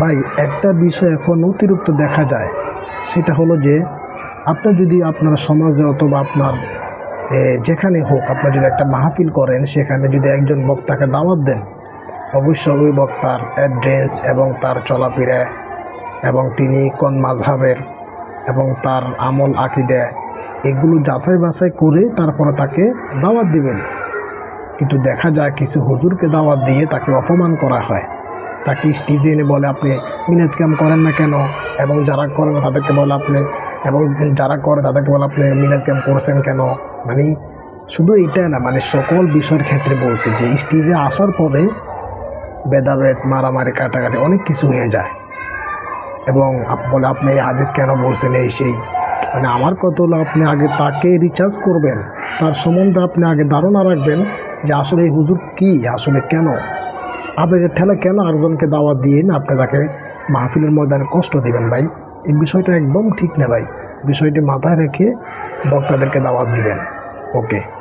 ভাই, একটা বিষয় এখন অতিরিক্ত দেখা যায়। সেটা হলো যে আপনার যদি আপনার সমাজে অথবা আপনার যেখানে হোক আপনার যদি একটা মাহফিল করেন, সেখানে যদি একজন বক্তাকে দাওয়াত দেন, অবশ্যই ওই বক্তার অ্যাড্রেস এবং তার চলাফেরা এবং তিনি কোন মাঝহাবের এবং তার আমল আকিদা, এগুলো যাচাই বাছাই করে তারপরে তাকে দাওয়াত দিবেন। কিন্তু দেখা যায় কিছু হুজুরকে দাওয়াত দিয়ে তাকে অপমান করা হয়। তাকে স্টেজে এনে বলে, আপনি মিনাত ক্যাম করেন না কেন? এবং যারা করে না তাদেরকে বলে, আপনি এবং যারা করে তাদেরকে বলে, আপনি মিনাত ক্যাম করছেন কেন? মানে শুধু এটা না মানে সকল বিষয়ের ক্ষেত্রে বলছে যে স্টেজে আসার পরে ভেদাভেদ, মারামারি, কাটাকাটি অনেক কিছু হয়ে যায়। এবং বলে, আপনি এই হাদিস কেন বলছেন এই সেই? মানে আমার কত হলো, আপনি আগে তাকে রিচার্জ করবেন। তার সম্বন্ধে আপনি আগে ধারণা রাখবেন যে, আসলে এই হুজুর কী? আসলে কেন? আবেগের ঠেলা কেন আরেকজনকে দাওয়াত দিয়ে না আপনি তাকে মাহফিলের ময়দানে কষ্ট দিবেন ভাই? এই বিষয়টা একদম ঠিক না ভাই। বিষয়টি মাথায় রেখে বক্তাদেরকে দাওয়াত দিবেন। ওকে।